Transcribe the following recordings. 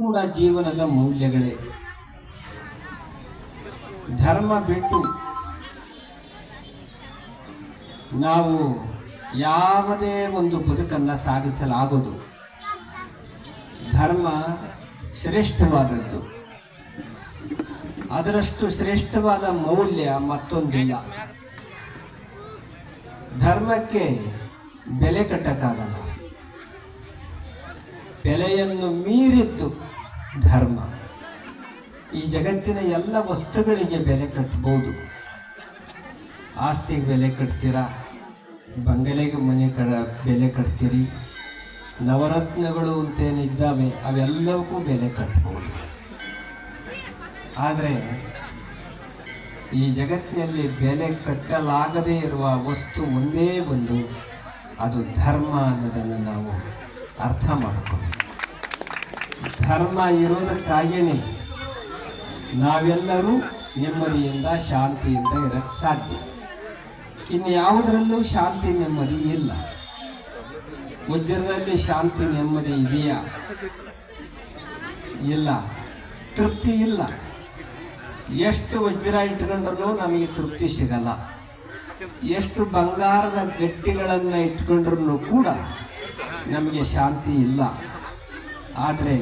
ಕೂಡ ಜೀವನದ ಮೌಲ್ಯಗಳೇ? ಧರ್ಮ ಬಿಟ್ಟು ನಾವು ಯಾವುದೇ ಒಂದು ಬದುಕನ್ನು ಸಾಗಿಸಲಾಗದು. ಧರ್ಮ ಶ್ರೇಷ್ಠವಾದದ್ದು. ಅದರಷ್ಟು ಶ್ರೇಷ್ಠವಾದ ಮೌಲ್ಯ ಮತ್ತೊಂದಿಲ್ಲ. ಧರ್ಮಕ್ಕೆ ಬೆಲೆ ಕಟ್ಟಕ್ಕಾಗಲ್ಲ. ಬೆಲೆಯನ್ನು ಮೀರಿದ್ದು ಧರ್ಮ. ಈ ಜಗತ್ತಿನ ಎಲ್ಲ ವಸ್ತುಗಳಿಗೆ ಬೆಲೆ ಕಟ್ಬೋದು. ಆಸ್ತಿಗೆ ಬೆಲೆ ಕಟ್ತೀರಾ? ಬಂಗಲೆಗೆ ಮನೆ ಕಡ ಬೆಲೆ ಕಟ್ತೀರಿ? ನವರತ್ನಗಳು ಅಂತೇನಿದ್ದಾವೆ, ಅವೆಲ್ಲವಕ್ಕೂ ಬೆಲೆ ಕಟ್ಬೋದು. ಆದರೆ ಈ ಜಗತ್ತಿನಲ್ಲಿ ಬೆಲೆ ಕಟ್ಟಲಾಗದೇ ಇರುವ ವಸ್ತು ಒಂದೇ ಒಂದು, ಅದು ಧರ್ಮ ಅನ್ನೋದನ್ನು ನಾವು ಅರ್ಥ ಮಾಡಿಕೊಂಡು ಧರ್ಮ ಇರೋದಕ್ಕಾಗಿಯೇ ನಾವೆಲ್ಲರೂ ನೆಮ್ಮದಿಯಿಂದ, ಶಾಂತಿಯಿಂದ ಇರಕ್ಕೆ ಸಾಧ್ಯ. ಇನ್ನು ಯಾವುದರಲ್ಲೂ ಶಾಂತಿ ನೆಮ್ಮದಿ ಇಲ್ಲ. ಉಜ್ಜರದಲ್ಲಿ ಶಾಂತಿ ನೆಮ್ಮದಿ ಇದೆಯಾ? ಇಲ್ಲ. ತೃಪ್ತಿ ಇಲ್ಲ. ಎಷ್ಟು ವಜ್ರ ಇಟ್ಕೊಂಡ್ರೂ ನಮಗೆ ತೃಪ್ತಿ ಸಿಗಲ್ಲ. ಎಷ್ಟು ಬಂಗಾರದ ಗಟ್ಟಿಗಳನ್ನು ಇಟ್ಕೊಂಡ್ರೂ ಕೂಡ ನಮಗೆ ಶಾಂತಿ ಇಲ್ಲ. ಆದರೆ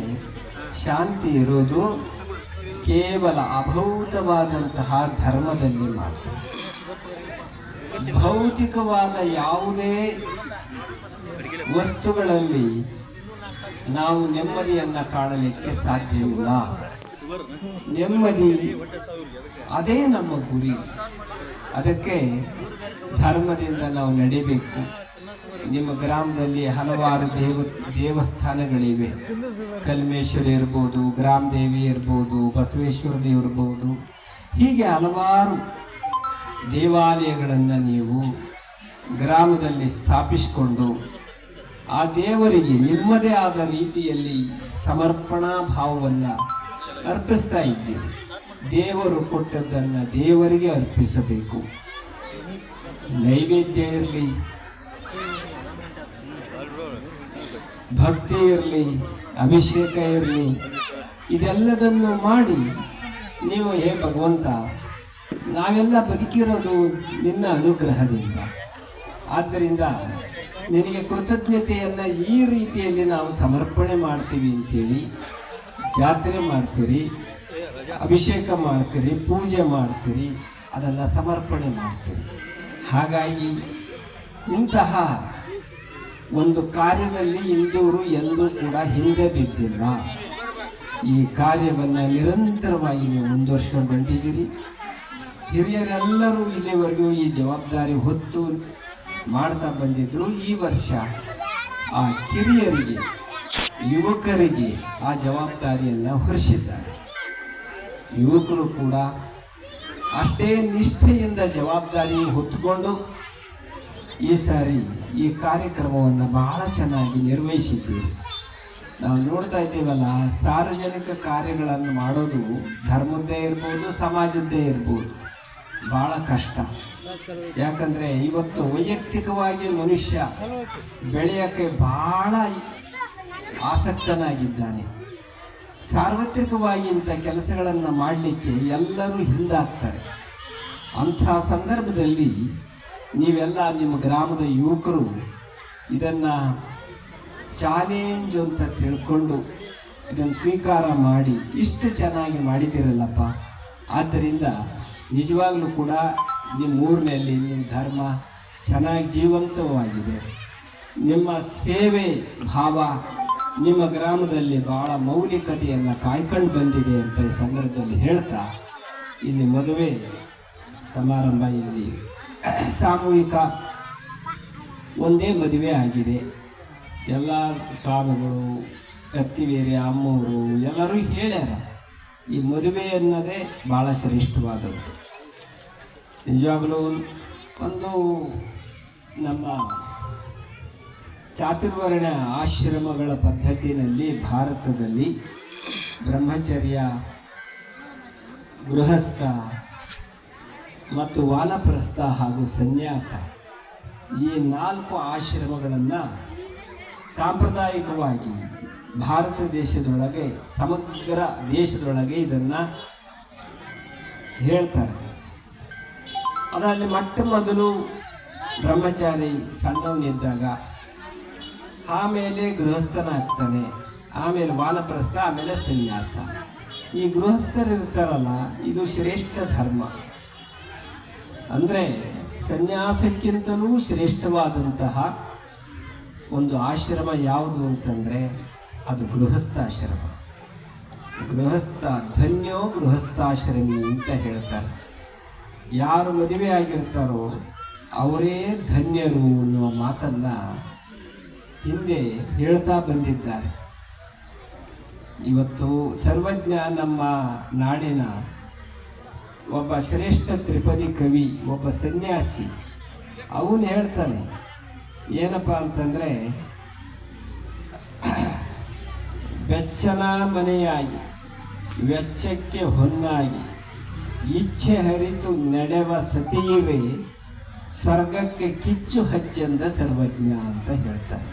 ಶಾಂತಿ ಇರೋದು ಕೇವಲ ಅಭೌತವಾದಂತಹ ಧರ್ಮದಲ್ಲಿ ಮಾತ್ರ. ಭೌತಿಕವಾದ ಯಾವುದೇ ವಸ್ತುಗಳಲ್ಲಿ ನಾವು ನೆಮ್ಮದಿಯನ್ನು ಕಾಣಲಿಕ್ಕೆ ಸಾಧ್ಯವಿಲ್ಲ ನೆಮ್ಮದಿ ಅದೇ ನಮ್ಮ ಗುರಿ. ಅದಕ್ಕೆ ಧರ್ಮದಿಂದ ನಾವು ನಡಿಬೇಕು. ನಿಮ್ಮ ಗ್ರಾಮದಲ್ಲಿ ಹಲವಾರು ದೇವ, ದೇವಸ್ಥಾನಗಳಿವೆ. ಕಲ್ಮೇಶ್ವರಿ ಇರ್ಬೋದು ಗ್ರಾಮ ದೇವಿ ಇರ್ಬೋದು, ಬಸವೇಶ್ವರ ದೇವ್ ಇರ್ಬೋದು. ಹೀಗೆ ಹಲವಾರು ದೇವಾಲಯಗಳನ್ನು ನೀವು ಗ್ರಾಮದಲ್ಲಿ ಸ್ಥಾಪಿಸಿಕೊಂಡು ಆ ದೇವರಿಗೆ ನಿಮ್ಮದೇ ಆದ ರೀತಿಯಲ್ಲಿ ಸಮರ್ಪಣಾ ಭಾವವನ್ನು ಅರ್ಪಿಸ್ತಾ ಇದ್ದೀರಿ. ದೇವರು ಕೊಟ್ಟದ್ದನ್ನು ದೇವರಿಗೆ ಅರ್ಪಿಸಬೇಕು. ನೈವೇದ್ಯ ಇರಲಿ ಭಕ್ತಿ ಇರಲಿ, ಅಭಿಷೇಕ ಇರಲಿ, ಇದೆಲ್ಲದನ್ನು ಮಾಡಿ ನೀವು ಹೇ ಭಗವಂತ, ನಾವೆಲ್ಲ ಬದುಕಿರೋದು ನಿನ್ನ ಅನುಗ್ರಹದಿಂದ. ಆದ್ದರಿಂದ ನಿನಗೆ ಕೃತಜ್ಞತೆಯನ್ನು ಈ ರೀತಿಯಲ್ಲಿ ನಾವು ಸಮರ್ಪಣೆ ಮಾಡ್ತೀವಿ ಅಂತೇಳಿ ಜಾತ್ರೆ ಮಾಡ್ತೀರಿ, ಅಭಿಷೇಕ ಮಾಡ್ತೀರಿ, ಪೂಜೆ ಮಾಡ್ತೀರಿ ಅದನ್ನು ಸಮರ್ಪಣೆ ಮಾಡ್ತೀರಿ. ಹಾಗಾಗಿ ಇಂತಹ ಒಂದು ಕಾರ್ಯದಲ್ಲಿ ಇಂದೂರು ಎಂದೂ ಕೂಡ ಹಿಂದೆ ಬಿದ್ದಿಲ್ಲ. ಈ ಕಾರ್ಯವನ್ನು ನಿರಂತರವಾಗಿ ನೀವು ಮುಂದುವರ್ಸ್ಕೊಂಡು ಬಂದಿದ್ದೀರಿ ಹಿರಿಯರೆಲ್ಲರೂ ಇಲ್ಲಿವರೆಗೂ ಈ ಜವಾಬ್ದಾರಿ ಹೊತ್ತು ಮಾಡ್ತಾ ಬಂದಿದ್ರು. ಈ ವರ್ಷ ಆ ಕಿರಿಯರಿಗೆ, ಯುವಕರಿಗೆ ಆ ಜವಾಬ್ದಾರಿಯನ್ನು ಹೊರಿಸಿದ್ದಾರೆ. ಯುವಕರು ಕೂಡ ಅಷ್ಟೇ ನಿಷ್ಠೆಯಿಂದ ಜವಾಬ್ದಾರಿ ಹೊತ್ತುಕೊಂಡು ಈ ಸಾರಿ ಈ ಕಾರ್ಯಕ್ರಮವನ್ನು ಬಹಳ ಚೆನ್ನಾಗಿ ನಿರ್ವಹಿಸಿದ್ದೀವಿ. ನಾವು ನೋಡ್ತಾ ಇದ್ದೀವಲ್ಲ, ಸಾರ್ವಜನಿಕ ಕಾರ್ಯಗಳನ್ನು ಮಾಡೋದು ಧರ್ಮದ್ದೇ ಇರ್ಬೋದು, ಸಮಾಜದ್ದೇ ಇರ್ಬೋದು. ಭಾಳ ಕಷ್ಟ. ಯಾಕಂದರೆ ಇವತ್ತು ವೈಯಕ್ತಿಕವಾಗಿ ಮನುಷ್ಯ ಬೆಳೆಯೋಕ್ಕೆ ಭಾಳ ಆಸಕ್ತನಾಗಿದ್ದಾನೆ. ಸಾರ್ವತ್ರಿಕವಾಗಿ ಇಂಥ ಕೆಲಸಗಳನ್ನು ಮಾಡಲಿಕ್ಕೆ ಎಲ್ಲರೂ ಹಿಂದಾಗ್ತಾರೆ. ಅಂಥ ಸಂದರ್ಭದಲ್ಲಿ ನೀವೆಲ್ಲ ನಿಮ್ಮ ಗ್ರಾಮದ ಯುವಕರು ಇದನ್ನು ಚಾಲೆಂಜ್ ಅಂತ ತಿಳ್ಕೊಂಡು ಇದನ್ನು ಸ್ವೀಕಾರ ಮಾಡಿ ಇಷ್ಟು ಚೆನ್ನಾಗಿ ಮಾಡಿದ್ದೀರಲ್ಲಪ್ಪ. ಆದ್ದರಿಂದ ನಿಜವಾಗ್ಲೂ ಕೂಡ ನಿಮ್ಮ ಊರಿನಲ್ಲಿ ನಿಮ್ಮ ಧರ್ಮ ಚೆನ್ನಾಗಿ ಜೀವಂತವಾಗಿದೆ. ನಿಮ್ಮ ಸೇವೆ ಭಾವ ನಿಮ್ಮ ಗ್ರಾಮದಲ್ಲಿ ಭಾಳ ಮೌಲಿಕತೆಯನ್ನು ಕಾಯ್ಕೊಂಡು ಬಂದಿದೆ ಅಂತ ಈ ಸಂದರ್ಭದಲ್ಲಿ ಹೇಳ್ತಾ, ಇಲ್ಲಿ ಮದುವೆ ಸಮಾರಂಭ ಇಲ್ಲಿ ಸಾಮೂಹಿಕ ಒಂದೇ ಮದುವೆ ಆಗಿದೆ. ಎಲ್ಲ ಸ್ವಾಮಿಗಳು, ಕತ್ತಿವೇರಿ ಅಮ್ಮವರು ಎಲ್ಲರೂ ಹೇಳ್ಯಾರ, ಈ ಮದುವೆ ಅನ್ನೋದೇ ಭಾಳ ಶ್ರೇಷ್ಠವಾದದ್ದು. ನಿಜವಾಗಲೂ ಒಂದು ನಮ್ಮ ಚಾತುರ್ವರ್ಣ ಆಶ್ರಮಗಳ ಪದ್ಧತಿಯಲ್ಲಿ ಭಾರತದಲ್ಲಿ ಬ್ರಹ್ಮಚರ್ಯ ಗೃಹಸ್ಥ ಮತ್ತು ವಾನಪ್ರಸ್ಥ ಹಾಗೂ ಸನ್ಯಾಸ ಈ ನಾಲ್ಕು ಆಶ್ರಮಗಳನ್ನು ಸಾಂಪ್ರದಾಯಿಕವಾಗಿ ಭಾರತ ದೇಶದೊಳಗೆ, ಸಮಗ್ರ ದೇಶದೊಳಗೆ ಇದನ್ನು ಹೇಳ್ತಾರೆ. ಅದರಲ್ಲಿ ಮೊಟ್ಟ ಮೊದಲು ಬ್ರಹ್ಮಚಾರಿ ಸಣ್ಣವನಿದ್ದಾಗ ಆಮೇಲೆ ಗೃಹಸ್ಥನಾಗ್ತಾನೆ, ಆಮೇಲೆ ವಾನಪ್ರಸ್ಥ, ಆಮೇಲೆ ಸನ್ಯಾಸ. ಈ ಗೃಹಸ್ಥರಿರ್ತಾರಲ್ಲ, ಇದು ಶ್ರೇಷ್ಠ ಧರ್ಮ. ಅಂದರೆ ಸನ್ಯಾಸಕ್ಕಿಂತಲೂ ಶ್ರೇಷ್ಠವಾದಂತಹ ಒಂದು ಆಶ್ರಮ ಯಾವುದು ಅಂತಂದರೆ ಅದು ಗೃಹಸ್ಥಾಶ್ರಮ. ಗೃಹಸ್ಥ ಧನ್ಯೋ ಗೃಹಸ್ಥಾಶ್ರಮಿ ಅಂತ ಹೇಳ್ತಾರೆ. ಯಾರು ಮದುವೆ ಆಗಿರ್ತಾರೋ ಅವರೇ ಧನ್ಯರು ಅನ್ನುವ ಮಾತನ್ನ ಹಿಂದೆ ಹೇಳ್ತಾ ಬಂದಿದ್ದಾರೆ. ಇವತ್ತು ಸರ್ವಜ್ಞ ನಮ್ಮ ನಾಡಿನ ಒಬ್ಬ ಶ್ರೇಷ್ಠ ತ್ರಿಪದಿ ಕವಿ, ಒಬ್ಬ ಸನ್ಯಾಸಿ. ಅವನು ಹೇಳ್ತಾನೆ, ಏನಪ್ಪ ಅಂತಂದರೆ, ಬೆಚ್ಚನ ಮನೆಯಾಗಿ, ವೆಚ್ಚಕ್ಕೆ ಹೊನ್ನಾಗಿ, ಇಚ್ಛೆ ಹರಿತು ನಡೆವ ಸತಿಯಿವೆ ಸ್ವರ್ಗಕ್ಕೆ ಕಿಚ್ಚು ಹಚ್ಚೆಂದ ಸರ್ವಜ್ಞ ಅಂತ ಹೇಳ್ತಾರೆ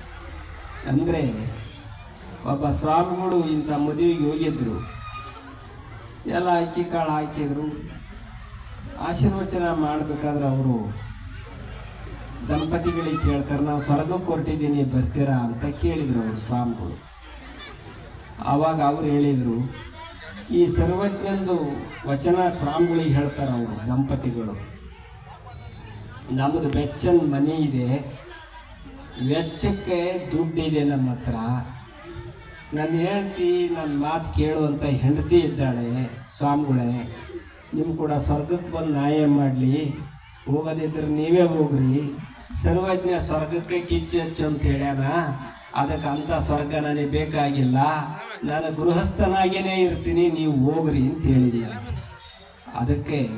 ಅಂದರೆ, ಒಬ್ಬ ಸ್ವಾಮಿಗಳು ಇಂಥ ಮದುವೆಗೆ ಹೋಗಿದ್ರು. ಎಲ್ಲ ಅಕ್ಕಿ ಕಾಳು ಹಾಕಿದ್ರು. ಆಶೀರ್ವಚನ ಮಾಡಬೇಕಾದ್ರೆ ಅವರು ದಂಪತಿಗಳಿಗೆ ಕೇಳ್ತಾರೆ ನಾವು ಸ್ವರ್ಗಕ್ಕೆ ಕೊಟ್ಟಿದ್ದೀನಿ ಬರ್ತೀರಾ? ಅಂತ ಕೇಳಿದರು ಅವರು ಸ್ವಾಮಿಗಳು. ಆವಾಗ ಅವರು ಹೇಳಿದರು, ಈ ಸರ್ವಜ್ಞಂದು ವಚನ ಸ್ವಾಮಿಗಳಿಗೆ ಹೇಳ್ತಾರೆ ಅವರು ದಂಪತಿಗಳು. ನಮ್ಮದು ಬೆಚ್ಚನ ಮನೆ ಇದೆ, ವೆಚ್ಚಕ್ಕೆ ದುಡ್ಡಿದೆ ನಮ್ಮ ಹತ್ರ. ನನ್ನ ಹೇಳ್ತಿ ನನ್ನ ಮಾತು ಕೇಳುವಂಥ ಹೆಂಡತಿ ಇದ್ದಾಳೆ, ಸ್ವಾಮಿಗಳೇ ನಿಮ್ಮ ಕೂಡ ಸ್ವರ್ಗಕ್ಕೆ ಬಂದು ನ್ಯಾಯ ಮಾಡಲಿ. ಹೋಗೋದಿದ್ರೆ ನೀವೇ ಹೋಗ್ರಿ. ಸರ್ವಜ್ಞ ಸ್ವರ್ಗಕ್ಕೆ ಕಿಚ್ಚು ಹೆಚ್ಚು ಅಂತ ಹೇಳ್ಯಾನ. ಅದಕ್ಕೆ ಅಂಥ ಸ್ವರ್ಗ ನನಗೆ ಬೇಕಾಗಿಲ್ಲ. ನಾನು ಗೃಹಸ್ಥನಾಗೇನೆ ಇರ್ತೀನಿ, ನೀವು ಹೋಗ್ರಿ ಅಂತ ಹೇಳಿದೆಯಲ್ಲ. ಅದಕ್ಕೆ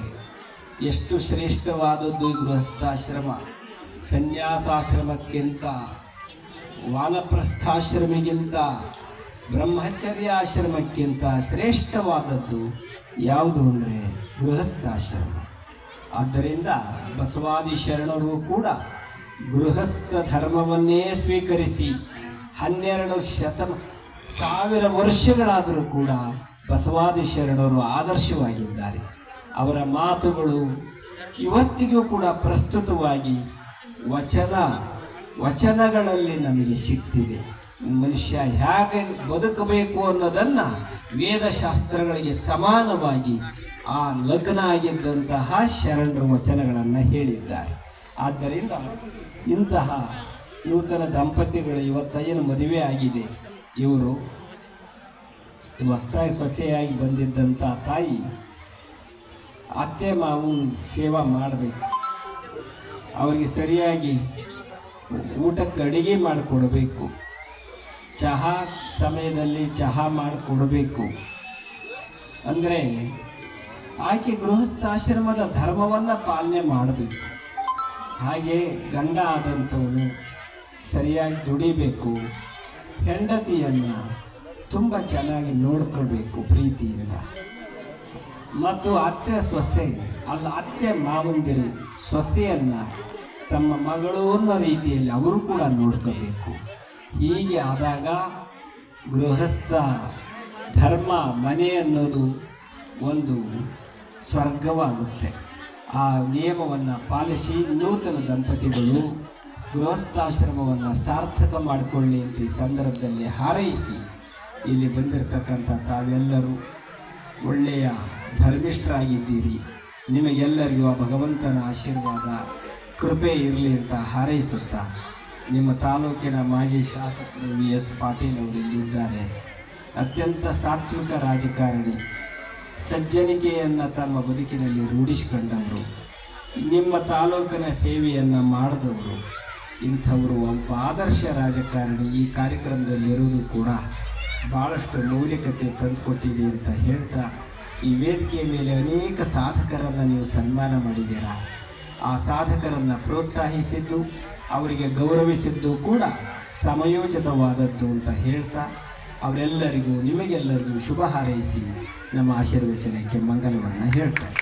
ಎಷ್ಟು ಶ್ರೇಷ್ಠವಾದದ್ದು ಗೃಹಸ್ಥಾಶ್ರಮ. ಸನ್ಯಾಸಾಶ್ರಮಕ್ಕಿಂತ, ವಾನಪ್ರಸ್ಥಾಶ್ರಮಿಗಿಂತ ಬ್ರಹ್ಮಚರ್ಯ ಆಶ್ರಮಕ್ಕಿಂತ ಶ್ರೇಷ್ಠವಾದದ್ದು ಯಾವುದು ಅಂದರೆ ಗೃಹಸ್ಥಾಶ್ರಮ. ಆದ್ದರಿಂದ ಬಸವಾದಿ ಶರಣರು ಕೂಡ ಗೃಹಸ್ಥ ಧರ್ಮವನ್ನೇ ಸ್ವೀಕರಿಸಿ ಹನ್ನೆರಡು ಶತಮ, ಸಾವಿರ ವರ್ಷಗಳಾದರೂ ಕೂಡ ಬಸವಾದಿ ಶರಣರು ಆದರ್ಶವಾಗಿದ್ದಾರೆ. ಅವರ ಮಾತುಗಳು ಇವತ್ತಿಗೂ ಕೂಡ ಪ್ರಸ್ತುತವಾಗಿ ವಚನ, ವಚನಗಳಲ್ಲಿ ನಮಗೆ ಸಿಗ್ತಿದೆ. ಮನುಷ್ಯ ಹೇಗೆ ಬದುಕಬೇಕು ಅನ್ನೋದನ್ನು ವೇದಶಾಸ್ತ್ರಗಳಿಗೆ ಸಮಾನವಾಗಿ ಆ ಲಗ್ನ ಆಗಿದ್ದಂತಹ ಶರಣರ ವಚನಗಳನ್ನು ಹೇಳಿದ್ದಾರೆ. ಆದ್ದರಿಂದ ಇಂತಹ ನೂತನ ದಂಪತಿಗಳು ಇವತ್ತೈನು ಮದುವೆ ಆಗಿದೆ? ಇವರು ಹೊಸ್ತಾಯಿ ಸೊಸೆಯಾಗಿ ಬಂದಿದ್ದಂಥ ತಾಯಿ ಅತ್ತೆ ಮಾವು ಸೇವಾ ಮಾಡಬೇಕು. ಅವರಿಗೆ ಸರಿಯಾಗಿ ಊಟಕ್ಕೆ ಅಡುಗೆ ಮಾಡಿಕೊಡಬೇಕು. ಚಹಾ ಸಮಯದಲ್ಲಿ ಚಹಾ ಮಾಡಿಕೊಡಬೇಕು. ಅಂದರೆ ಆಕೆ ಗೃಹಸ್ಥಾಶ್ರಮದ ಧರ್ಮವನ್ನು ಪಾಲನೆ ಮಾಡಬೇಕು. ಹಾಗೆ ಗಂಡ ಆದಂಥವನು ಸರಿಯಾಗಿ ದುಡಿಬೇಕು. ಹೆಂಡತಿಯನ್ನು ತುಂಬ ಚೆನ್ನಾಗಿ ನೋಡ್ಕೊಳ್ಬೇಕು ಪ್ರೀತಿಯಿಂದ. ಮತ್ತು ಅತ್ತೆ ಸೊಸೆ, ಅಲ್ಲ ಅತ್ತೆ ಮಾವಂದಿರು ಸೊಸೆಯನ್ನು ತಮ್ಮ ಮಗಳು ರೀತಿಯಲ್ಲಿ ಅವರು ಕೂಡ ನೋಡ್ಕೋಬೇಕು ಹೀಗೆ ಆದಾಗ ಗೃಹಸ್ಥ ಧರ್ಮ, ಮನೆ ಅನ್ನೋದು ಒಂದು ಸ್ವರ್ಗವಾಗುತ್ತೆ. ಆ ನಿಯಮವನ್ನು ಪಾಲಿಸಿ ನೂತನ ದಂಪತಿಗಳು ಗೃಹಸ್ಥಾಶ್ರಮವನ್ನು ಸಾರ್ಥಕ ಮಾಡಿಕೊಳ್ಳಿ ಅಂತ ಈ ಸಂದರ್ಭದಲ್ಲಿ ಹಾರೈಸಿ ಇಲ್ಲಿ ಬಂದಿರತಕ್ಕಂಥ ತಾವೆಲ್ಲರೂ ಒಳ್ಳೆಯ ಧರ್ಮಿಷ್ಠರಾಗಿದ್ದೀರಿ. ನಿಮಗೆಲ್ಲರಿಗೂ ಆ ಭಗವಂತನ ಆಶೀರ್ವಾದ, ಕೃಪೆ ಇರಲಿ ಅಂತ ಹಾರೈಸುತ್ತಾ ನಿಮ್ಮ ತಾಲೂಕಿನ ಮಾಜಿ ಶಾಸಕರು ವಿ. ಎಸ್. ಪಾಟೀಲ್ ಅವರು ಇಲ್ಲಿದ್ದಾರೆ. ಅತ್ಯಂತ ಸಾತ್ವಿಕ ರಾಜಕಾರಣಿ. ಸಜ್ಜನಿಕೆಯನ್ನು ತಮ್ಮ ಬದುಕಿನಲ್ಲಿ ರೂಢಿಸಿಕೊಂಡವರು. ನಿಮ್ಮ ತಾಲೂಕಿನ ಸೇವೆಯನ್ನು ಮಾಡಿದವರು. ಇಂಥವರು ಒಬ್ಬ ಆದರ್ಶ ರಾಜಕಾರಣಿ ಈ ಕಾರ್ಯಕ್ರಮದಲ್ಲಿ ಇರುವುದು ಕೂಡ ಭಾಳಷ್ಟು ಮೌಲಿಕತೆ ತಂದುಕೊಟ್ಟಿದೆ ಅಂತ ಹೇಳ್ತಾ ಈ ವೇದಿಕೆಯ ಮೇಲೆ ಅನೇಕ ಸಾಧಕರನ್ನು ನೀವು ಸನ್ಮಾನ ಮಾಡಿದ್ದೀರಾ. ಆ ಸಾಧಕರನ್ನು ಪ್ರೋತ್ಸಾಹಿಸಿದ್ದು ಅವರಿಗೆ ಗೌರವಿಸಿದ್ದು ಕೂಡ ಸಮಯೋಚಿತವಾದದ್ದು ಅಂತ ಹೇಳ್ತಾ ಅವರೆಲ್ಲರಿಗೂ ನಿಮಗೆಲ್ಲರಿಗೂ ಶುಭ ಹಾರೈಸಿ ನಮ್ಮ ಆಶೀರ್ವಚನಕ್ಕೆ ಮಂಗಲವನ್ನು ಹೇಳ್ತಾರೆ.